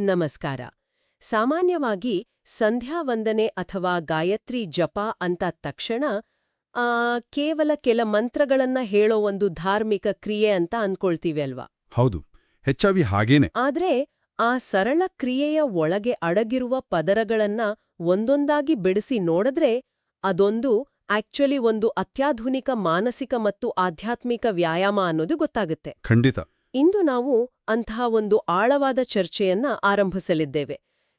ನಮಸ್ಕಾರ. ಸಾಮಾನ್ಯವಾಗಿ ಸಂಧ್ಯಾ ವಂದನೆ ಅಥವಾ ಗಾಯತ್ರಿ ಜಪ ಅಂತ ತಕ್ಷಣ ಆ, ಕೇವಲ ಕೆಲ ಮಂತ್ರಗಳನ್ನ ಹೇಳೋ ಒಂದು ಧಾರ್ಮಿಕ ಕ್ರಿಯೆ ಅಂತ ಅನ್ಕೊಳ್ತೀವಿ ಅಲ್ವಾ? ಹೌದು ಹೆಚ್ಚಾಗಿ ಹಾಗೇನೆ. ಆದ್ರೆ ಆ ಸರಳ ಕ್ರಿಯೆಯ ಒಳಗೆ ಅಡಗಿರುವ ಪದರಗಳನ್ನ ಒಂದೊಂದಾಗಿ ಬಿಡಿಸಿ ನೋಡಿದ್ರೆ ಅದೊಂದು ಆಕ್ಚುಲಿ ಒಂದು ಅತ್ಯಾಧುನಿಕ ಮಾನಸಿಕ ಮತ್ತು ಆಧ್ಯಾತ್ಮಿಕ ವ್ಯಾಯಾಮ ಅನ್ನೋದು ಗೊತ್ತಾಗುತ್ತೆ. ಖಂಡಿತ. ಇಂದು ನಾವು ಅಂಥ ಒಂದು ಆಳವಾದ ಚರ್ಚೆಯನ್ನ ಆರಂಭಿಸಲಿದ್ದೇವೆ.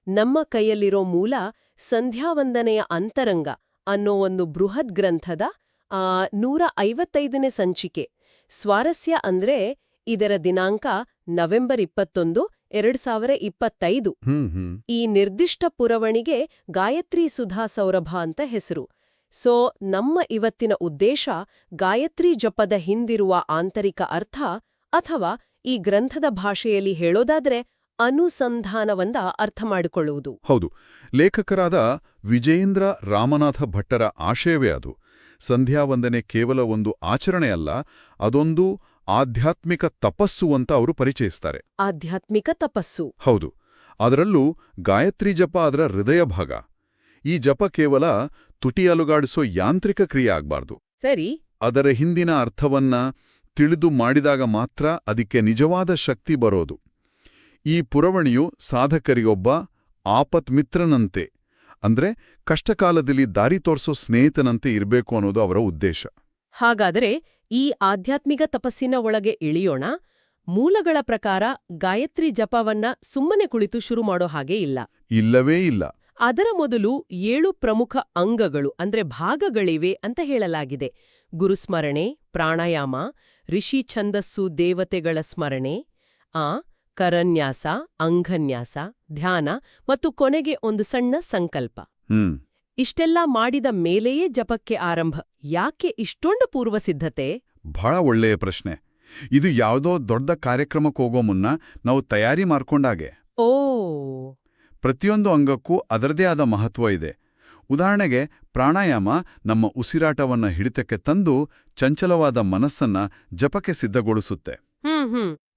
ನಮ್ಮ ಕೈಯಲ್ಲಿರೋ ಮೂಲ ಸಂಧ್ಯಾವಂದನೆಯ ಅಂತರಂಗ ಅನ್ನೋ ಒಂದು ಬೃಹತ್ ಗ್ರಂಥದ ಆ ನೂರ ಐವತ್ತೈದನೇ ಸಂಚಿಕೆ. ಸ್ವಾರಸ್ಯ ಅಂದ್ರೆ ಇದರ ದಿನಾಂಕ ನವೆಂಬರ್ ಇಪ್ಪತ್ತೊಂದು ಎರಡ್ ಸಾವಿರ ಇಪ್ಪತ್ತೈದು. ಈ ನಿರ್ದಿಷ್ಟ ಪುರವಣಿಗೆ ಗಾಯತ್ರಿ ಸುಧಾ ಸೌರಭ ಅಂತ ಹೆಸರು. ಸೊ ನಮ್ಮ ಇವತ್ತಿನ ಉದ್ದೇಶ ಗಾಯತ್ರಿ ಜಪದ ಹಿಂದಿರುವ ಆಂತರಿಕ ಅರ್ಥ ಅಥವಾ ಈ ಗ್ರಂಥದ ಭಾಷೆಯಲ್ಲಿ ಹೇಳೋದಾದ್ರೆ ಅನುಸಂಧಾನವಂದ ಅರ್ಥ ಮಾಡಿಕೊಳ್ಳುವುದು. ಹೌದು. ಲೇಖಕರಾದ ವಿಜಯೇಂದ್ರ ರಾಮನಾಥ ಭಟ್ಟರ ಆಶಯವೇ ಅದು. ಸಂಧ್ಯಾವಂದನೆ ಕೇವಲ ಒಂದು ಆಚರಣೆಯಲ್ಲ ಅದೊಂದು ಆಧ್ಯಾತ್ಮಿಕ ತಪಸ್ಸು ಅಂತ ಅವರು ಪರಿಚಯಿಸ್ತಾರೆ. ಆಧ್ಯಾತ್ಮಿಕ ತಪಸ್ಸು. ಹೌದು. ಅದರಲ್ಲೂ ಗಾಯತ್ರಿ ಜಪ ಅದರ ಹೃದಯ ಭಾಗ. ಈ ಜಪ ಕೇವಲ ತುಟಿ ಅಲುಗಾಡಿಸೋ ಯಾಂತ್ರಿಕ ಕ್ರಿಯೆ ಆಗ್ಬಾರ್ದು. ಸರಿ. ಅದರ ಹಿಂದಿನ ಅರ್ಥವನ್ನ ತಿಳಿದು ಮಾಡಿದಾಗ ಮಾತ್ರ ಅದಕ್ಕೆ ನಿಜವಾದ ಶಕ್ತಿ ಬರೋದು. ಈ ಪುರವಣಿಯು ಸಾಧಕರಿಗೊಬ್ಬ ಆಪತ್ಮಿತ್ರನಂತೆ ಅಂದ್ರೆ ಕಷ್ಟಕಾಲದಲ್ಲಿ ದಾರಿ ತೋರಿಸೋ ಸ್ನೇಹಿತನಂತೆ ಇರಬೇಕು ಅನ್ನೋದು ಅವರ ಉದ್ದೇಶ. ಹಾಗಾದರೆ ಈ ಆಧ್ಯಾತ್ಮಿಕ ತಪಸ್ಸಿನ ಒಳಗೆ ಇಳಿಯೋಣ ಮೂಲಗಳ ಪ್ರಕಾರ ಗಾಯತ್ರಿ ಜಪವನ್ನ ಸುಮ್ಮನೆ ಕುಳಿತು ಶುರು ಮಾಡೋ ಹಾಗೆ ಇಲ್ಲ. ಇಲ್ಲವೇ ಇಲ್ಲ. ಅದರ ಮೊದಲು ಏಳು ಪ್ರಮುಖ ಅಂಗಗಳು ಅಂದ್ರೆ ಭಾಗಗಳಿವೆ ಅಂತ ಹೇಳಲಾಗಿದೆ. ಗುರುಸ್ಮರಣೆ ಪ್ರಾಣಾಯಾಮ ಋಷಿ ಛಂದಸ್ಸು ದೇವತೆಗಳ ಸ್ಮರಣೆ ಆ ಕರನ್ಯಾಸ ಅಂಘನ್ಯಾಸ ಧ್ಯಾನ ಮತ್ತು ಕೊನೆಗೆ ಒಂದು ಸಣ್ಣ ಸಂಕಲ್ಪ. ಹ್ಮ್. ಇಷ್ಟೆಲ್ಲ ಮಾಡಿದ ಮೇಲೆಯೇ ಜಪಕ್ಕೆ ಆರಂಭ. ಯಾಕೆ ಇಷ್ಟೊಂದು ಪೂರ್ವಸಿದ್ಧತೆ ಬಹಳ ಒಳ್ಳೆಯ ಪ್ರಶ್ನೆ. ಇದು ಯಾವುದೋ ದೊಡ್ಡ ಕಾರ್ಯಕ್ರಮಕ್ಕೆ ಹೋಗೋ ಮುನ್ನ ನಾವು ತಯಾರಿ ಮಾಡ್ಕೊಂಡಾಗೆ. ಓ ಪ್ರತಿಯೊಂದು ಅಂಗಕ್ಕೂ ಅದರದೇ ಆದ ಮಹತ್ವ ಇದೆ. ಉದಾಹರಣೆಗೆ ಪ್ರಾಣಾಯಾಮ ನಮ್ಮ ಉಸಿರಾಟವನ್ನ ಹಿಡಿತಕ್ಕೆ ತಂದು ಚಂಚಲವಾದ ಮನಸ್ಸನ್ನ ಜಪಕ್ಕೆ ಸಿದ್ಧಗೊಳಿಸುತ್ತೆ.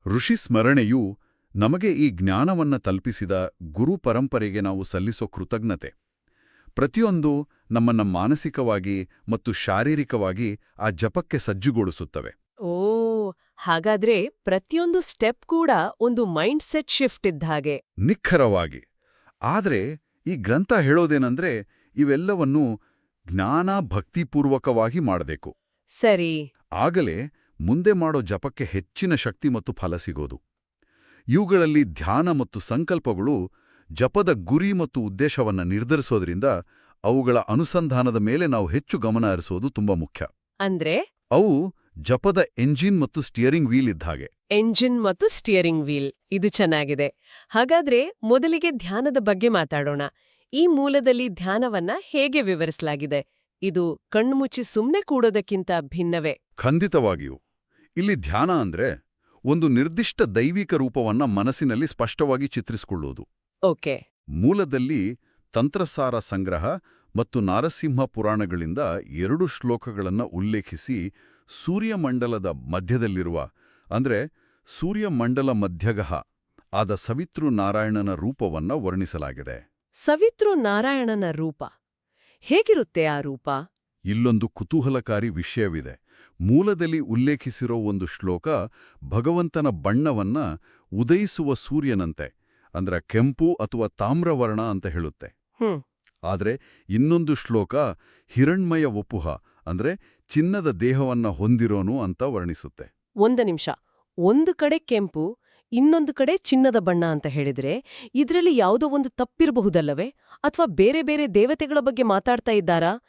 ಋಷಿ ಸ್ಮರಣೆಯು ನಮಗೆ ಈ ಜ್ಞಾನವನ್ನ ತಲ್ಪಿಸಿದ ಗುರು ಪರಂಪರೆಗೆ ನಾವು ಸಲ್ಲಿಸೋ ಕೃತಜ್ಞತೆ. ಪ್ರತಿಯೊಂದು ನಮ್ಮನ್ನ ಮಾನಸಿಕವಾಗಿ ಮತ್ತು ಶಾರೀರಿಕವಾಗಿ ಆ ಜಪಕ್ಕೆ ಸಜ್ಜುಗೊಳಿಸುತ್ತವೆ. ಓ ಹಾಗಾದ್ರೆ ಪ್ರತಿಯೊಂದು ಸ್ಟೆಪ್ ಕೂಡ ಒಂದು ಮೈಂಡ್ ಸೆಟ್ ಶಿಫ್ಟ್ ಇದ್ದ ಹಾಗೆ. ನಿಖರವಾಗಿ. ಆದರೆ ಈ ಗ್ರಂಥ ಹೇಳೋದೇನಂದ್ರೆ ಇವೆಲ್ಲವನ್ನೂ ಜ್ಞಾನ ಭಕ್ತಿಪೂರ್ವಕವಾಗಿ ಮಾಡಬೇಕು. ಸರಿ. ಆಗಲೇ ಮುಂದೆ ಮಾಡೋ ಜಪಕ್ಕೆ ಹೆಚ್ಚಿನ ಶಕ್ತಿ ಮತ್ತು ಫಲ ಸಿಗೋದು. ಇವುಗಳಲ್ಲಿ ಧ್ಯಾನ ಮತ್ತು ಸಂಕಲ್ಪಗಳು ಜಪದ ಗುರಿ ಮತ್ತು ಉದ್ದೇಶವನ್ನ ನಿರ್ಧರಿಸೋದ್ರಿಂದ ಅವುಗಳ ಅನುಸಂಧಾನದ ಮೇಲೆ ನಾವು ಹೆಚ್ಚು ಗಮನ ಹರಿಸೋದು ತುಂಬಾ ಮುಖ್ಯ. ಅಂದ್ರೆ? ಅವು ಜಪದ ಎಂಜಿನ್ ಮತ್ತು ಸ್ಟಿಯರಿಂಗ್ ವೀಲ್ ಇದ್ದ ಹಾಗೆ. ಎಂಜಿನ್ ಮತ್ತು ಸ್ಟಿಯರಿಂಗ್ ವೀಲ್ ಇದು ಚೆನ್ನಾಗಿದೆ. ಹಾಗಾದ್ರೆ ಮೊದಲಿಗೆ ಧ್ಯಾನದ ಬಗ್ಗೆ ಮಾತಾಡೋಣ. ಈ ಮೂಲದಲ್ಲಿ ಧ್ಯಾನವನ್ನ ಹೇಗೆ ವಿವರಿಸಲಾಗಿದೆ? ಇದು ಕಣ್ಮುಚ್ಚಿ ಸುಮ್ಮನೆ ಕೂಡೋದಕ್ಕಿಂತ ಭಿನ್ನವೇ? ಖಂಡಿತವಾಗಿಯೂ. ಇಲ್ಲಿ ಧ್ಯಾನ ಅಂದ್ರೆ ಒಂದು ನಿರ್ದಿಷ್ಟ ದೈವಿಕ ರೂಪವನ್ನ ಮನಸ್ಸಿನಲ್ಲಿ ಸ್ಪಷ್ಟವಾಗಿ ಚಿತ್ರಿಸಿಕೊಳ್ಳುವುದು ಓಕೆ. ಮೂಲದಲ್ಲಿ ತಂತ್ರಸಾರ ಸಂಗ್ರಹ ಮತ್ತು ನಾರಸಿಂಹ ಪುರಾಣಗಳಿಂದ ಎರಡು ಶ್ಲೋಕಗಳನ್ನು ಉಲ್ಲೇಖಿಸಿ ಸೂರ್ಯಮಂಡಲದ ಮಧ್ಯದಲ್ಲಿರುವ ಅಂದ್ರೆ ಸೂರ್ಯಮಂಡಲ ಮಧ್ಯಗಹ ಆದ ಸವಿತೃ ನಾರಾಯಣನ ರೂಪವನ್ನ ವರ್ಣಿಸಲಾಗಿದೆ. ಸವಿತೃ ನಾರಾಯಣನ ರೂಪ. ಹೇಗಿರುತ್ತೆ ಆ ರೂಪ? ಇಲ್ಲೊಂದು ಕುತೂಹಲಕಾರಿ ವಿಷಯವಿದೆ. ಮೂಲದಲ್ಲಿ ಉಲ್ಲೇಖಿಸಿರೋ ಒಂದು ಶ್ಲೋಕ ಭಗವಂತನ ಬಣ್ಣವನ್ನ ಉದಯಿಸುವ ಸೂರ್ಯನಂತೆ ಅಂದ್ರೆ ಕೆಂಪು ಅಥವಾ ತಾಮ್ರವರ್ಣ ಅಂತ ಹೇಳುತ್ತೆ. ಆದರೆ ಆದ್ರೆ ಇನ್ನೊಂದು ಶ್ಲೋಕ ಹಿರಣ್ಮಯ ಒಪುಹ ಅಂದ್ರೆ ಚಿನ್ನದ ದೇಹವನ್ನ ಹೊಂದಿರೋನು ಅಂತ ವರ್ಣಿಸುತ್ತೆ. ಒಂದು ನಿಮಿಷ. ಒಂದು ಕಡೆ ಕೆಂಪು ಇನ್ನೊಂದು ಕಡೆ ಚಿನ್ನದ ಬಣ್ಣ ಅಂತ ಹೇಳಿದ್ರೆ ಇದರಲ್ಲಿ ಯಾವುದೋ ಒಂದು ತಪ್ಪಿರಬಹುದಲ್ಲವೇ? ಅಥವಾ ಬೇರೆ ಬೇರೆ ದೇವತೆಗಳ ಬಗ್ಗೆ ಮಾತಾಡ್ತಾ ಇದ್ದಾರಾ?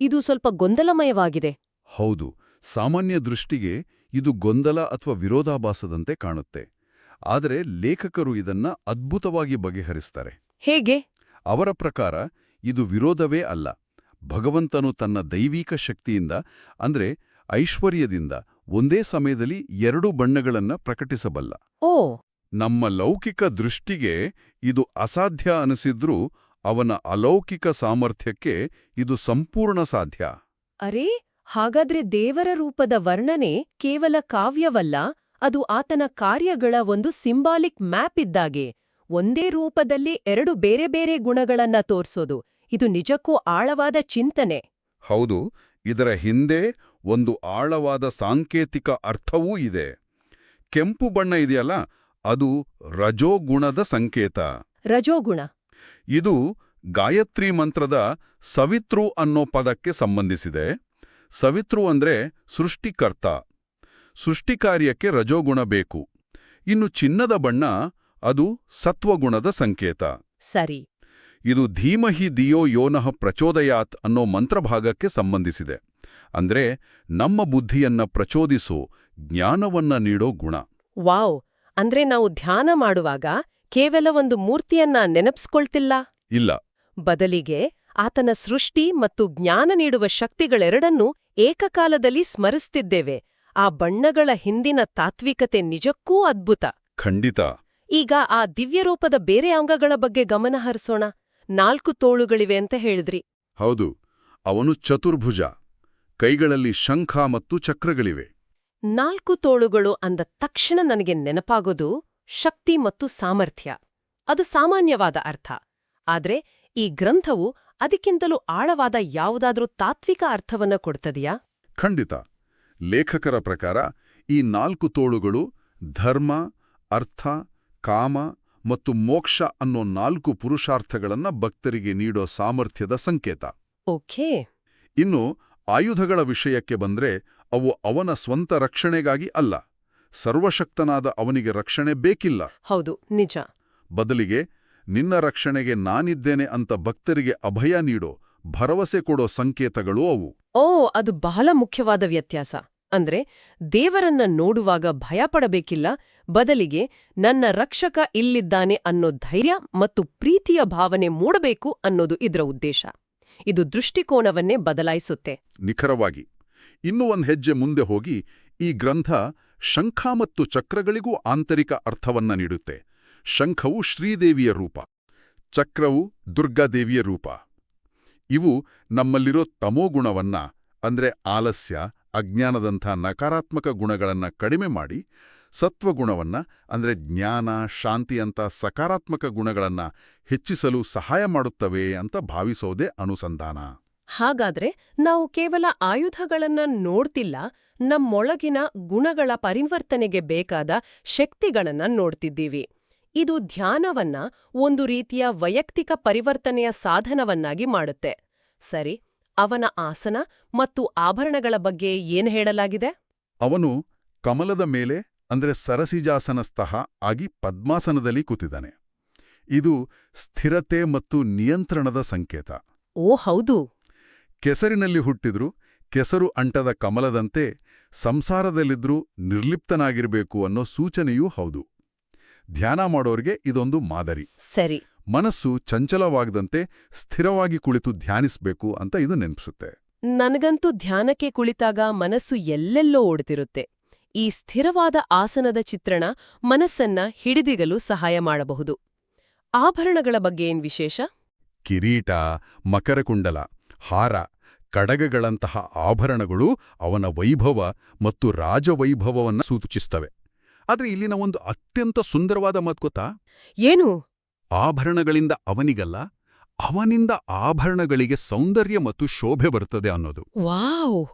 ಇದು ಸ್ವಲ್ಪ ಗೊಂದಲಮಯವಾಗಿದೆ. ಹೌದು. ಸಾಮಾನ್ಯ ದೃಷ್ಟಿಗೆ ಇದು ಗೊಂದಲ ಅಥವಾ ವಿರೋಧಾಭಾಸದಂತೆ ಕಾಣುತ್ತೆ. ಆದರೆ ಲೇಖಕರು ಇದನ್ನ ಅದ್ಭುತವಾಗಿ ಬಗೆಹರಿಸ್ತಾರೆ. ಹೇಗೆ? ಅವರ ಪ್ರಕಾರ ಇದು ವಿರೋಧವೇ ಅಲ್ಲ. ಭಗವಂತನು ತನ್ನ ದೈವಿಕ ಶಕ್ತಿಯಿಂದ ಅಂದ್ರೆ ಐಶ್ವರ್ಯದಿಂದ ಒಂದೇ ಸಮಯದಲ್ಲಿ ಎರಡು ಬಣ್ಣಗಳನ್ನ ಪ್ರಕಟಿಸಬಲ್ಲ. ಓ! ನಮ್ಮ ಲೌಕಿಕ ದೃಷ್ಟಿಗೆ ಇದು ಅಸಾಧ್ಯ ಅನಿಸಿದ್ರೂ ಅವನ ಅಲೌಕಿಕ ಸಾಮರ್ಥ್ಯಕ್ಕೆ ಇದು ಸಂಪೂರ್ಣ ಸಾಧ್ಯ. ಅರೇ! ಹಾಗಾದ್ರೆ ದೇವರ ರೂಪದ ವರ್ಣನೆ ಕೇವಲ ಕಾವ್ಯವಲ್ಲ ಅದು ಆತನ ಕಾರ್ಯಗಳ ಒಂದು ಸಿಂಬಾಲಿಕ್ ಮ್ಯಾಪ್ ಇದ್ದಾಗೆ. ಒಂದೇ ರೂಪದಲ್ಲಿ ಎರಡು ಬೇರೆ ಬೇರೆ ಗುಣಗಳನ್ನ ತೋರ್ಸೋದು. ಇದು ನಿಜಕ್ಕೂ ಆಳವಾದ ಚಿಂತನೆ. ಹೌದು ಇದರ ಹಿಂದೆ ಒಂದು ಆಳವಾದ ಸಾಂಕೇತಿಕ ಅರ್ಥವೂ ಇದೆ. ಕೆಂಪು ಬಣ್ಣ ಇದೆಯಲ್ಲ ಅದು ರಜೋಗುಣದ ಸಂಕೇತ. ರಜೋಗುಣ. ಇದು ಗಾಯತ್ರಿ ಮಂತ್ರದ ಸವಿತ್ರು ಅನ್ನೋ ಪದಕ್ಕೆ ಸಂಬಂಧಿಸಿದೆ. ಸವಿತ್ರು ಅಂದ್ರೆ ಸೃಷ್ಟಿಕರ್ತ. ಸೃಷ್ಟಿಕಾರ್ಯಕ್ಕೆ ರಜೋಗುಣ ಬೇಕು. ಇನ್ನು ಚಿನ್ನದ ಬಣ್ಣ ಅದು ಸತ್ವಗುಣದ ಸಂಕೇತ. ಸರಿ. ಇದು ಧೀಮಹಿ ದಿಯೋ ಯೋನಃ ಪ್ರಚೋದಯಾತ್ ಅನ್ನೋ ಮಂತ್ರಭಾಗಕ್ಕೆ ಸಂಬಂಧಿಸಿದೆ. ಅಂದ್ರೆ ನಮ್ಮ ಬುದ್ಧಿಯನ್ನ ಪ್ರಚೋದಿಸೋ ಜ್ಞಾನವನ್ನ ನೀಡೋ ಗುಣ. ವಾವ್! ಅಂದ್ರೆ ನಾವು ಧ್ಯಾನ ಮಾಡುವಾಗ ಕೇವಲ ಒಂದು ಮೂರ್ತಿಯನ್ನ ನೆನಪಿಸ್ಕೊಳ್ತಿಲ್ಲ? ಇಲ್ಲ. ಬದಲಿಗೆ ಆತನ ಸೃಷ್ಟಿ ಮತ್ತು ಜ್ಞಾನ ನೀಡುವ ಶಕ್ತಿಗಳೆರಡನ್ನೂ ಏಕಕಾಲದಲ್ಲಿ ಸ್ಮರಿಸ್ತಿದ್ದೇವೆ. ಆ ಬಣ್ಣಗಳ ಹಿಂದಿನ ತಾತ್ವಿಕತೆ ನಿಜಕ್ಕೂ ಅದ್ಭುತ. ಖಂಡಿತ. ಈಗ ಆ ದಿವ್ಯರೂಪದ ಬೇರೆ ಅಂಗಗಳ ಬಗ್ಗೆ ಗಮನ ಹರಿಸೋಣ. ನಾಲ್ಕು ತೋಳುಗಳಿವೆ ಅಂತ ಹೇಳಿದ್ರಿ. ಹೌದು ಅವನು ಚತುರ್ಭುಜ ಕೈಗಳಲ್ಲಿ ಶಂಖ ಮತ್ತು ಚಕ್ರಗಳಿವೆ. ನಾಲ್ಕು ತೋಳುಗಳು ಅಂದ ತಕ್ಷಣ ನನಗೆ ನೆನಪಾಗೋದು ಶಕ್ತಿ ಮತ್ತು ಸಾಮರ್ಥ್ಯ. ಅದು ಸಾಮಾನ್ಯವಾದ ಅರ್ಥ. ಆದ್ರೆ ಈ ಗ್ರಂಥವು ಅದಕ್ಕಿಂತಲೂ ಆಳವಾದ ಯಾವುದಾದ್ರೂ ತಾತ್ವಿಕ ಅರ್ಥವನ್ನ ಕೊಡ್ತದೆಯಾ? ಖಂಡಿತ. ಲೇಖಕರ ಪ್ರಕಾರ ಈ ನಾಲ್ಕು ತೋಳುಗಳು ಧರ್ಮ ಅರ್ಥ ಕಾಮ ಮತ್ತು ಮೋಕ್ಷ ಅನ್ನೋ ನಾಲ್ಕು ಪುರುಷಾರ್ಥಗಳನ್ನ ಭಕ್ತರಿಗೆ ನೀಡೋ ಸಾಮರ್ಥ್ಯದ ಸಂಕೇತ. ಓಕೆ. ಇನ್ನು ಆಯುಧಗಳ ವಿಷಯಕ್ಕೆ ಬಂದ್ರೆ ಅವು ಅವನ ಸ್ವಂತ ರಕ್ಷಣೆಗಾಗಿ ಅಲ್ಲ ಸರ್ವಶಕ್ತನಾದ ಅವನಿಗೆ ರಕ್ಷಣೆ ಬೇಕಿಲ್ಲ. ಹೌದು ನಿಜ. ಬದಲಿಗೆ ನಿನ್ನ ರಕ್ಷಣೆಗೆ ನಾನಿದ್ದೇನೆ ಅಂತ ಭಕ್ತರಿಗೆ ಅಭಯ ನೀಡೋ ಭರವಸೆ ಕೊಡೋ ಸಂಕೇತಗಳು ಅವು. ಓ ಅದು ಬಹಳ ಮುಖ್ಯವಾದ ವ್ಯತ್ಯಾಸ. ಅಂದ್ರೆ ದೇವರನ್ನ ನೋಡುವಾಗ ಭಯಪಡಬೇಕಿಲ್ಲ, ಬದಲಿಗೆ ನನ್ನ ರಕ್ಷಕ ಇಲ್ಲಿದ್ದಾನೆ ಅನ್ನೋ ಧೈರ್ಯ ಮತ್ತು ಪ್ರೀತಿಯ ಭಾವನೆ ಮೂಡಬೇಕು ಅನ್ನೋದು ಇದರ ಉದ್ದೇಶ. ಇದು ದೃಷ್ಟಿಕೋನವನ್ನೇ ಬದಲಾಯಿಸುತ್ತೆ. ನಿಖರವಾಗಿ, ಇನ್ನೂ ಒಂದು ಹೆಜ್ಜೆ ಮುಂದೆ ಹೋಗಿ ಈ ಗ್ರಂಥ ಶಂಖ ಮತ್ತು ಚಕ್ರಗಳಿಗೂ ಆಂತರಿಕ ಅರ್ಥವನ್ನ ನೀಡುತ್ತೆ. ಶಂಖವು ಶ್ರೀದೇವಿಯ ರೂಪ, ಚಕ್ರವು ದುರ್ಗಾದೇವಿಯ ರೂಪ. ಇವು ನಮ್ಮಲ್ಲಿರೋ ತಮೋಗುಣವನ್ನ ಅಂದ್ರೆ ಆಲಸ್ಯ ಅಜ್ಞಾನದಂಥ ನಕಾರಾತ್ಮಕ ಗುಣಗಳನ್ನು ಕಡಿಮೆ ಮಾಡಿ ಸತ್ವಗುಣವನ್ನು, ಅಂದ್ರೆ ಜ್ಞಾನ ಶಾಂತಿಯಂಥ ಸಕಾರಾತ್ಮಕ ಗುಣಗಳನ್ನು ಹೆಚ್ಚಿಸಲು ಸಹಾಯ ಮಾಡುತ್ತವೆ ಅಂತ ಭಾವಿಸೋದೇ ಅನುಸಂಧಾನ. ಹಾಗಾದ್ರೆ ನಾವು ಕೇವಲ ಆಯುಧಗಳನ್ನ ನೋಡ್ತಿಲ್ಲ, ನಮ್ಮೊಳಗಿನ ಗುಣಗಳ ಪರಿವರ್ತನೆಗೆ ಬೇಕಾದ ಶಕ್ತಿಗಳನ್ನ ನೋಡ್ತಿದ್ದೀವಿ. ಇದು ಧ್ಯಾನವನ್ನ ಒಂದು ರೀತಿಯ ವೈಯಕ್ತಿಕ ಪರಿವರ್ತನೆಯ ಸಾಧನವನ್ನಾಗಿ ಮಾಡುತ್ತೆ. ಸರಿ? ಅವನ ಆಸನ ಮತ್ತು ಆಭರಣಗಳ ಬಗ್ಗೆ ಏನು ಹೇಳಲಾಗಿದೆ? ಅವನು ಕಮಲದ ಮೇಲೆ ಅಂದರೆ ಸರಸಿಜಾಸನಸ್ಥಃ ಆಗಿ ಪದ್ಮಾಸನದಲ್ಲಿ ಕೂತಿದ್ದಾನೆ. ಇದು ಸ್ಥಿರತೆ ಮತ್ತು ನಿಯಂತ್ರಣದ ಸಂಕೇತ. ಓ ಹೌದು. ಕೆಸರಿನಲ್ಲಿ ಹುಟ್ಟಿದ್ರು ಕೆಸರು ಅಂಟದ ಕಮಲದಂತೆ ಸಂಸಾರದಲ್ಲಿದ್ರೂ ನಿರ್ಲಿಪ್ತನಾಗಿರಬೇಕು ಅನ್ನೋ ಸೂಚನೆಯೂ ಹೌದು. ಧ್ಯಾನ ಮಾಡೋರ್ಗೆ ಇದೊಂದು ಮಾದರಿ. ಸರಿ. ಮನಸ್ಸು ಚಂಚಲವಾಗದಂತೆ ಸ್ಥಿರವಾಗಿ ಕುಳಿತು ಧ್ಯಾನಿಸಬೇಕು ಅಂತ ಇದು ನೆನಪಿಸುತ್ತೆ. ನನಗಂತೂ ಧ್ಯಾನಕ್ಕೆ ಕುಳಿತಾಗ ಮನಸ್ಸು ಎಲ್ಲೆಲ್ಲೋ ಓಡ್ತಿರುತ್ತೆ. ಈ ಸ್ಥಿರವಾದ ಆಸನದ ಚಿತ್ರಣ ಮನಸ್ಸನ್ನ ಹಿಡಿದಿಗಲು ಸಹಾಯ ಮಾಡಬಹುದು. ಆಭರಣಗಳ ಬಗ್ಗೆ ಏನ್ ವಿಶೇಷ? ಕಿರೀಟ ಮಕರಕುಂಡಲ ಹಾರ ಕಡಗಗಳಂತಹ ಆಭರಣಗಳು ಅವನ ವೈಭವ ಮತ್ತು ರಾಜವೈಭವವನ್ನು ಸೂಚಿಸ್ತವೆ ಆದರೆ ಇಲ್ಲಿನ ಒಂದು ಅತ್ಯಂತ ಸುಂದರವಾದ ಮಾತು ಗೊತ್ತಾ? ಏನು? ಆಭರಣಗಳಿಂದ ಅವನಿಗಲ್ಲ ಅವನಿಂದ ಆಭರಣಗಳಿಗೆ ಸೌಂದರ್ಯ ಮತ್ತು ಶೋಭೆ ಬರುತ್ತದೆ ಅನ್ನೋದು. ವಾವ್!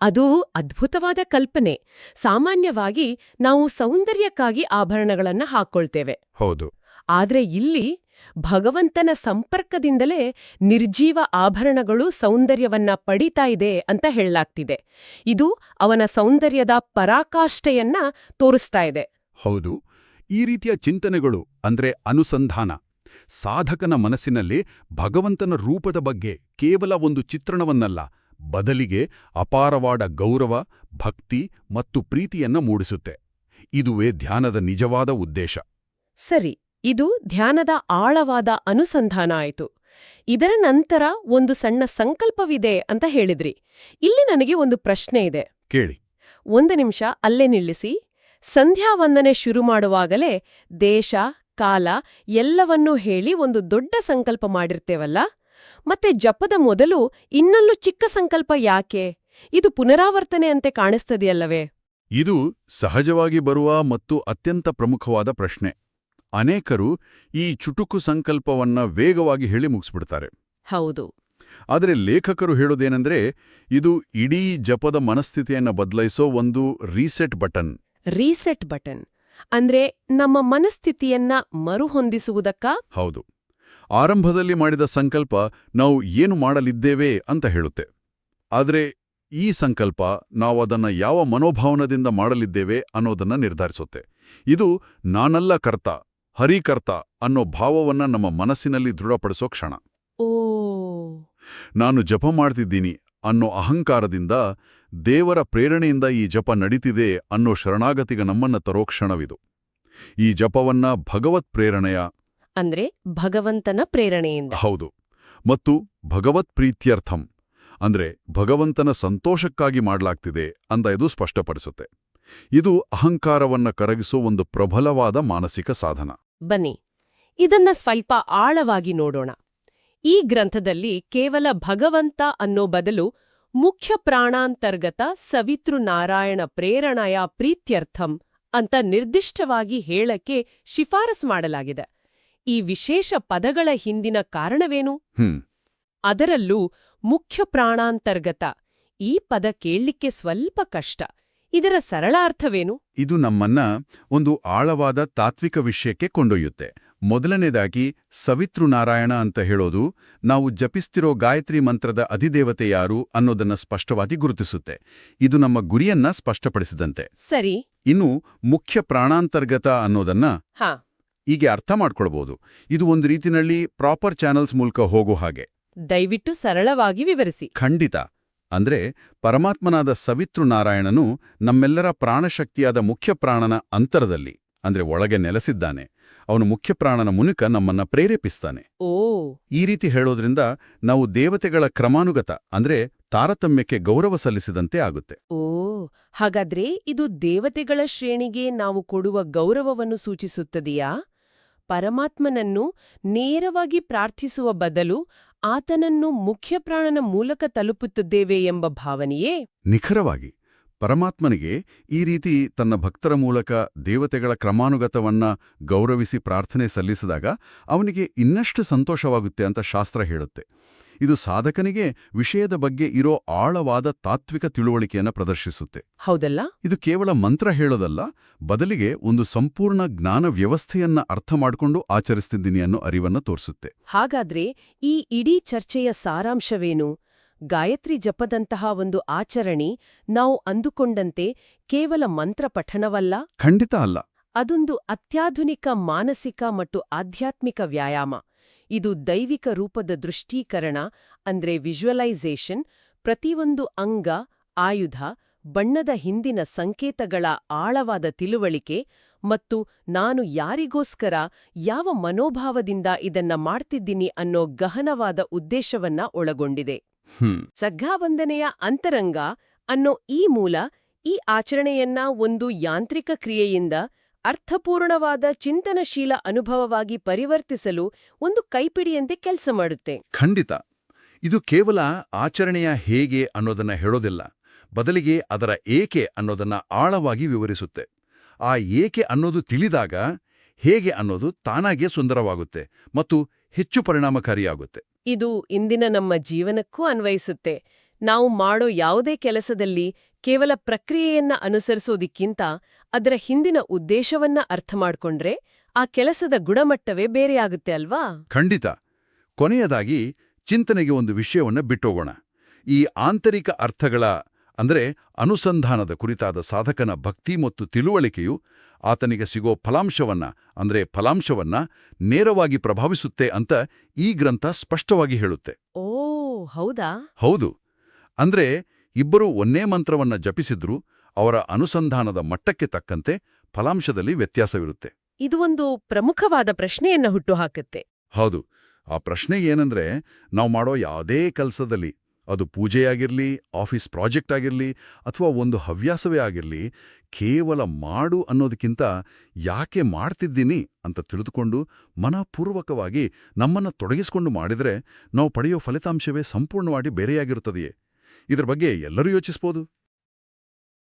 ಅದು ಅದ್ಭುತವಾದ ಕಲ್ಪನೆ. ಸಾಮಾನ್ಯವಾಗಿ ನಾವು ಸೌಂದರ್ಯಕ್ಕಾಗಿ ಆಭರಣಗಳನ್ನು ಹಾಕ್ಕೊಳ್ತೇವೆ ಹೌದು. ಆದ್ರೆ ಇಲ್ಲಿ ಭಗವಂತನ ಸಂಪರ್ಕದಿಂದಲೇ ನಿರ್ಜೀವ ಆಭರಣಗಳು ಸೌಂದರ್ಯವನ್ನ ಪಡೀತಾ ಇದೆ ಅಂತ ಹೇಳಲಾಗ್ತಿದೆ. ಇದು ಅವನ ಸೌಂದರ್ಯದ ಪರಾಕಾಷ್ಠೆಯನ್ನ ತೋರಿಸ್ತಾ ಇದೆ. ಹೌದು. ಈ ರೀತಿಯ ಚಿಂತನೆಗಳು ಅಂದ್ರೆ ಅನುಸಂಧಾನ ಸಾಧಕನ ಮನಸ್ಸಿನಲ್ಲಿ ಭಗವಂತನ ರೂಪದ ಬಗ್ಗೆ ಕೇವಲ ಒಂದು ಚಿತ್ರಣವನ್ನಲ್ಲ ಬದಲಿಗೆ ಅಪಾರವಾದ ಗೌರವ ಭಕ್ತಿ ಮತ್ತು ಪ್ರೀತಿಯನ್ನ ಮೂಡಿಸುತ್ತೆ. ಇದುವೇ ಧ್ಯಾನದ ನಿಜವಾದ ಉದ್ದೇಶ. ಸರಿ ಇದು ಧ್ಯಾನದ ಆಳವಾದ ಅನುಸಂಧಾನ ಆಯಿತು. ಇದರ ನಂತರ ಒಂದು ಸಣ್ಣ ಸಂಕಲ್ಪವಿದೆ ಅಂತ ಹೇಳಿದ್ರಿ. ಇಲ್ಲಿ ನನಗೆ ಒಂದು ಪ್ರಶ್ನೆ ಇದೆ. ಕೇಳಿ. ಒಂದು ನಿಮಿಷ ಅಲ್ಲೇ ನಿಲ್ಲಿಸಿ. ಸಂಧ್ಯಾವಂದನೆ ಶುರು ಮಾಡುವಾಗಲೇ ದೇಶ ಕಾಲ ಎಲ್ಲವನ್ನೂ ಹೇಳಿ ಒಂದು ದೊಡ್ಡ ಸಂಕಲ್ಪ ಮಾಡಿರ್ತೇವಲ್ಲ? ಮತ್ತೆ ಜಪದ ಮೊದಲು ಇನ್ನೊಂದು ಚಿಕ್ಕ ಸಂಕಲ್ಪ ಯಾಕೆ? ಇದು ಪುನರಾವರ್ತನೆ ಅಂತೆ ಕಾಣಿಸ್ತದೆಯಲ್ಲವೇ? ಇದು ಸಹಜವಾಗಿ ಬರುವ ಮತ್ತು ಅತ್ಯಂತ ಪ್ರಮುಖವಾದ ಪ್ರಶ್ನೆ. ಅನೇಕರು ಈ ಚುಟುಕು ಸಂಕಲ್ಪವನ್ನ ವೇಗವಾಗಿ ಹೇಳಿ ಮುಗಿಸ್ಬಿಡ್ತಾರೆ. ಹೌದು. ಆದರೆ ಲೇಖಕರು ಹೇಳೋದೇನೆಂದ್ರೆ ಇದು ಇಡೀ ಜಪದ ಮನಸ್ಥಿತಿಯನ್ನ ಬದಲಾಯಿಸೋ ಒಂದು ರೀಸೆಟ್ ಬಟನ್. Reset button. ಅಂದ್ರೆ ನಮ್ಮ ಮನಸ್ಥಿತಿಯನ್ನ ಮರುಹೊಂದಿಸುವುದಕ್ಕ? ಹೌದು. ಆರಂಭದಲ್ಲಿ ಮಾಡಿದ ಸಂಕಲ್ಪ ನಾವು ಏನು ಮಾಡಲಿದ್ದೇವೆ ಅಂತ ಹೇಳುತ್ತೆ. ಆದರೆ ಈ ಸಂಕಲ್ಪ ನಾವು ಅದನ್ನು ಯಾವ ಮನೋಭಾವನದಿಂದ ಮಾಡಲಿದ್ದೇವೆ ಅನ್ನೋದನ್ನ ನಿರ್ಧರಿಸುತ್ತೆ. ಇದು ನಾನಲ್ಲ ಕರ್ತ ಹರಿಕರ್ತ ಅನ್ನೋ ಭಾವವನ್ನ ನಮ್ಮ ಮನಸ್ಸಿನಲ್ಲಿ ದೃಢಪಡಿಸೋ ಕ್ಷಣ. ಓ. ನಾನು ಜಪ ಮಾಡ್ತಿದ್ದೀನಿ ಅನ್ನೋ ಅಹಂಕಾರದಿಂದ ದೇವರ ಪ್ರೇರಣೆಯಿಂದ ಈ ಜಪ ನಡೀತಿದೆ ಅನ್ನೋ ಶರಣಾಗತಿಗೆ ನಮ್ಮನ್ನ ತರೋ ಕ್ಷಣವಿದು. ಈ ಜಪವನ್ನ ಭಗವತ್ ಪ್ರೇರಣೆಯ ಅಂದ್ರೆ ಭಗವಂತನ ಪ್ರೇರಣೆಯಿಂದ. ಹೌದು. ಮತ್ತು ಭಗವತ್ ಪ್ರೀತ್ಯರ್ಥಂ ಅಂದ್ರೆ ಭಗವಂತನ ಸಂತೋಷಕ್ಕಾಗಿ ಮಾಡಲಾಗ್ತಿದೆ ಅಂತ ಇದು ಸ್ಪಷ್ಟಪಡಿಸುತ್ತೆ. ಇದು ಅಹಂಕಾರವನ್ನ ಕರಗಿಸೋ ಒಂದು ಪ್ರಬಲವಾದ ಮಾನಸಿಕ ಸಾಧನ. ಬನ್ನಿ ಇದನ್ನ ಸ್ವಲ್ಪ ಆಳವಾಗಿ ನೋಡೋಣ. ಈ ಗ್ರಂಥದಲ್ಲಿ ಕೇವಲ ಭಗವಂತ ಅನ್ನೋ ಬದಲು ಮುಖ್ಯ ಪ್ರಾಣಾಂತರ್ಗತ ಸವಿತೃನಾರಾಯಣ ಪ್ರೇರಣೆಯ ಪ್ರೀತ್ಯರ್ಥಂ ಅಂತ ನಿರ್ದಿಷ್ಟವಾಗಿ ಹೇಳಕ್ಕೆ ಶಿಫಾರಸ್ ಮಾಡಲಾಗಿದೆ. ಈ ವಿಶೇಷ ಪದಗಳ ಹಿಂದಿನ ಕಾರಣವೇನು? ಹ್ಮ್. ಅದರಲ್ಲೂ ಮುಖ್ಯ ಪ್ರಾಣಾಂತರ್ಗತ ಈ ಪದ ಕೇಳಲಿಕ್ಕೆ ಸ್ವಲ್ಪ ಕಷ್ಟ. ಇದರ ಸರಳ ಅರ್ಥವೇನು ಇದು ನಮ್ಮನ್ನ ಒಂದು ಆಳವಾದ ತಾತ್ವಿಕ ವಿಷಯಕ್ಕೆ ಕೊಂಡೊಯ್ಯುತ್ತೆ. ಮೊದಲನೇದಾಗಿ ಸವಿತೃನಾರಾಯಣ ಅಂತ ಹೇಳೋದು ನಾವು ಜಪಿಸ್ತಿರೋ ಗಾಯತ್ರಿ ಮಂತ್ರದ ಅಧಿದೇವತೆ ಯಾರು ಅನ್ನೋದನ್ನ ಸ್ಪಷ್ಟವಾಗಿ ಗುರುತಿಸುತ್ತೆ. ಇದು ನಮ್ಮ ಗುರಿಯನ್ನ ಸ್ಪಷ್ಟಪಡಿಸಿದಂತೆ. ಸರಿ. ಇನ್ನು ಮುಖ್ಯ ಪ್ರಾಣಾಂತರ್ಗತ ಅನ್ನೋದನ್ನ ಹಾ. ಹೀಗೆ ಅರ್ಥ ಮಾಡ್ಕೊಳ್ಬಹುದು ಇದು ಒಂದು ರೀತಿನಲ್ಲಿ ಪ್ರಾಪರ್ ಚಾನಲ್ಸ್ ಮೂಲಕ ಹೋಗೋ ಹಾಗೆ. ದಯವಿಟ್ಟು ಸರಳವಾಗಿ ವಿವರಿಸಿ. ಖಂಡಿತ. ಅಂದ್ರೆ ಪರಮಾತ್ಮನಾದ ಸವಿತೃನಾರಾಯಣನು ನಮ್ಮೆಲ್ಲರ ಪ್ರಾಣಶಕ್ತಿಯಾದ ಮುಖ್ಯ ಪ್ರಾಣನ ಅಂತರದಲ್ಲಿ ಅಂದ್ರೆ ಒಳಗೆ ನೆಲೆಸಿದ್ದಾನೆ. ಅವನು ಮುಖ್ಯ ಪ್ರಾಣನ ಮುನುಕ ನಮ್ಮನ್ನ ಪ್ರೇರೇಪಿಸ್ತಾನೆ. ಓ. ಈ ರೀತಿ ಹೇಳೋದ್ರಿಂದ ನಾವು ದೇವತೆಗಳ ಕ್ರಮಾನುಗತ ಅಂದ್ರೆ ತಾರತಮ್ಯಕ್ಕೆ ಗೌರವ ಸಲ್ಲಿಸಿದಂತೆ ಆಗುತ್ತೆ. ಓ ಹಾಗಾದ್ರೆ ಇದು ದೇವತೆಗಳ ಶ್ರೇಣಿಗೆ ನಾವು ಕೊಡುವ ಗೌರವವನ್ನು ಸೂಚಿಸುತ್ತದೆಯಾ? ಪರಮಾತ್ಮನನ್ನು ನೇರವಾಗಿ ಪ್ರಾರ್ಥಿಸುವ ಬದಲು ಆತನನ್ನು ಮುಖ್ಯ ಪ್ರಾಣನ ಮೂಲಕ ತಲುಪುತ್ತಿದ್ದೇವೆ ಎಂಬ ಭಾವನೆಯೇ? ನಿಖರವಾಗಿ. ಪರಮಾತ್ಮನಿಗೆ ಈ ರೀತಿ ತನ್ನ ಭಕ್ತರ ಮೂಲಕ ದೇವತೆಗಳ ಕ್ರಮಾನುಗತವನ್ನ ಗೌರವಿಸಿ ಪ್ರಾರ್ಥನೆ ಸಲ್ಲಿಸಿದಾಗ ಅವನಿಗೆ ಇನ್ನಷ್ಟು ಸಂತೋಷವಾಗುತ್ತೆ ಅಂತ ಶಾಸ್ತ್ರ ಹೇಳುತ್ತೆ. ಇದು ಸಾಧಕನಿಗೆ ವಿಷಯದ ಬಗ್ಗೆ ಇರೋ ಆಳವಾದ ತಾತ್ವಿಕ ತಿಳುವಳಿಕೆಯನ್ನು ಪ್ರದರ್ಶಿಸುತ್ತೆ. ಹೌದಲ್ಲ? ಇದು ಕೇವಲ ಮಂತ್ರ ಹೇಳೋದಲ್ಲ ಬದಲಿಗೆ ಒಂದು ಸಂಪೂರ್ಣ ಜ್ಞಾನ ವ್ಯವಸ್ಥೆಯನ್ನ ಅರ್ಥ ಮಾಡಿಕೊಂಡು ಆಚರಿಸ್ತಿದ್ದೀನಿ ಅನ್ನೋ ಅರಿವನ್ನ ತೋರಿಸುತ್ತೆ. ಹಾಗಾದ್ರೆ ಈ ಇಡೀ ಚರ್ಚೆಯ ಸಾರಾಂಶವೇನು? ಗಾಯತ್ರಿ ಜಪದಂತಹ ಒಂದು ಆಚರಣೆ ನಾವು ಅಂದುಕೊಂಡಂತೆ ಕೇವಲ ಮಂತ್ರ ಪಠಣವಲ್ಲ ಖಂಡಿತ ಅಲ್ಲ. ಅದೊಂದು ಅತ್ಯಾಧುನಿಕ ಮಾನಸಿಕ ಮತ್ತು ಆಧ್ಯಾತ್ಮಿಕ ವ್ಯಾಯಾಮ. ಇದು ದೈವಿಕ ರೂಪದ ದೃಷ್ಟೀಕರಣ ಅಂದ್ರೆ ವಿಜುವಲೈಸೇಷನ್ ಪ್ರತಿಯೊಂದು ಅಂಗ ಆಯುಧ ಬಣ್ಣದ ಹಿಂದಿನ ಸಂಕೇತಗಳ ಆಳವಾದ ತಿಳುವಳಿಕೆ ಮತ್ತು ನಾನು ಯಾರಿಗೋಸ್ಕರ ಯಾವ ಮನೋಭಾವದಿಂದ ಇದನ್ನ ಮಾಡ್ತಿದ್ದೀನಿ ಅನ್ನೋ ಗಹನವಾದ ಉದ್ದೇಶವನ್ನ ಒಳಗೊಂಡಿದೆ. ಹ್ಮ್. ಸಗ್ಗಾವಂದನೆಯ ಅಂತರಂಗ ಅನ್ನೋ ಈ ಮೂಲ ಈ ಆಚರಣೆಯನ್ನ ಒಂದು ಯಾಂತ್ರಿಕ ಕ್ರಿಯೆಯಿಂದ ಅರ್ಥಪೂರ್ಣವಾದ ಚಿಂತನಶೀಲ ಅನುಭವವಾಗಿ ಪರಿವರ್ತಿಸಲು ಒಂದು ಕೈಪಿಡಿಯಂತೆ ಕೆಲಸ ಮಾಡುತ್ತೆ. ಖಂಡಿತ. ಇದು ಕೇವಲ ಆಚರಣೆಯ ಹೇಗೆ ಅನ್ನೋದನ್ನ ಹೇಳೋದಿಲ್ಲ ಬದಲಿಗೆ ಅದರ ಏಕೆ ಅನ್ನೋದನ್ನ ಆಳವಾಗಿ ವಿವರಿಸುತ್ತೆ. ಆ ಏಕೆ ಅನ್ನೋದು ತಿಳಿದಾಗ ಹೇಗೆ ಅನ್ನೋದು ತಾನಾಗೇ ಸುಂದರವಾಗುತ್ತೆ ಮತ್ತು ಹೆಚ್ಚು ಪರಿಣಾಮಕಾರಿಯಾಗುತ್ತೆ. ಇದು ಇಂದಿನ ನಮ್ಮ ಜೀವನಕ್ಕೂ ಅನ್ವಯಿಸುತ್ತೆ. ನಾವು ಮಾಡೋ ಯಾವುದೇ ಕೆಲಸದಲ್ಲಿ ಕೇವಲ ಪ್ರಕ್ರಿಯೆಯನ್ನ ಅನುಸರಿಸೋದಿಕ್ಕಿಂತ ಅದರ ಹಿಂದಿನ ಉದ್ದೇಶವನ್ನ ಅರ್ಥ ಮಾಡಿಕೊಂಡ್ರೆ ಆ ಕೆಲಸದ ಗುಣಮಟ್ಟವೇ ಬೇರೆಯಾಗುತ್ತೆ ಅಲ್ವಾ? ಖಂಡಿತ. ಕೊನೆಯದಾಗಿ ಚಿಂತನೆಗೆ ಒಂದು ವಿಷಯವನ್ನ ಬಿಟ್ಟೋಗೋಣ. ಈ ಆಂತರಿಕ ಅರ್ಥಗಳ ಅಂದರೆ ಅನುಸಂಧಾನದ ಕುರಿತಾದ ಸಾಧಕನ ಭಕ್ತಿ ಮತ್ತು ತಿಳುವಳಿಕೆಯು ಆತನಿಗೆ ಸಿಗೋ ಫಲಾಂಶವನ್ನ ಅಂದ್ರೆ ಫಲಾಂಶವನ್ನ ನೇರವಾಗಿ ಪ್ರಭಾವಿಸುತ್ತೆ ಅಂತ ಈ ಗ್ರಂಥ ಸ್ಪಷ್ಟವಾಗಿ ಹೇಳುತ್ತೆ. ಓ ಹೌದಾ? ಹೌದು. ಅಂದ್ರೆ ಇಬ್ಬರು ಒಂದೇ ಮಂತ್ರವನ್ನ ಜಪಿಸಿದ್ರೂ ಅವರ ಅನುಸಂಧಾನದ ಮಟ್ಟಕ್ಕೆ ತಕ್ಕಂತೆ ಫಲಾಂಶದಲ್ಲಿ ವ್ಯತ್ಯಾಸವಿರುತ್ತೆ. ಇದು ಒಂದು ಪ್ರಮುಖವಾದ ಪ್ರಶ್ನೆಯನ್ನ ಹುಟ್ಟುಹಾಕುತ್ತೆ ಹೌದು. ಆ ಪ್ರಶ್ನೆ ಏನಂದ್ರೆ ನಾವು ಮಾಡೋ ಯಾವುದೇ ಕೆಲಸದಲ್ಲಿ ಅದು ಪೂಜೆಯಾಗಿರಲಿ, ಆಫೀಸ್ ಪ್ರಾಜೆಕ್ಟ್ ಆಗಿರಲಿ ಅಥವಾ ಒಂದು ಹವ್ಯಾಸವೇ ಆಗಿರಲಿ, ಕೇವಲ ಮಾಡು ಅನ್ನೋದಕ್ಕಿಂತ ಯಾಕೆ ಮಾಡ್ತಿದ್ದೀನಿ ಅಂತ ತಿಳಿದುಕೊಂಡು ಮನಪೂರ್ವಕವಾಗಿ ನಮ್ಮನ್ನ ತೊಡಗಿಸಿಕೊಂಡು ಮಾಡಿದ್ರೆ ನಾವು ಪಡೆಯೋ ಫಲಿತಾಂಶವೇ ಸಂಪೂರ್ಣವಾಗಿ ಬೇರೆಯಾಗಿರುತ್ತದೆಯೇ? ಇದರ ಬಗ್ಗೆ ಎಲ್ಲರೂ ಯೋಚಿಸ್ಬೋದು.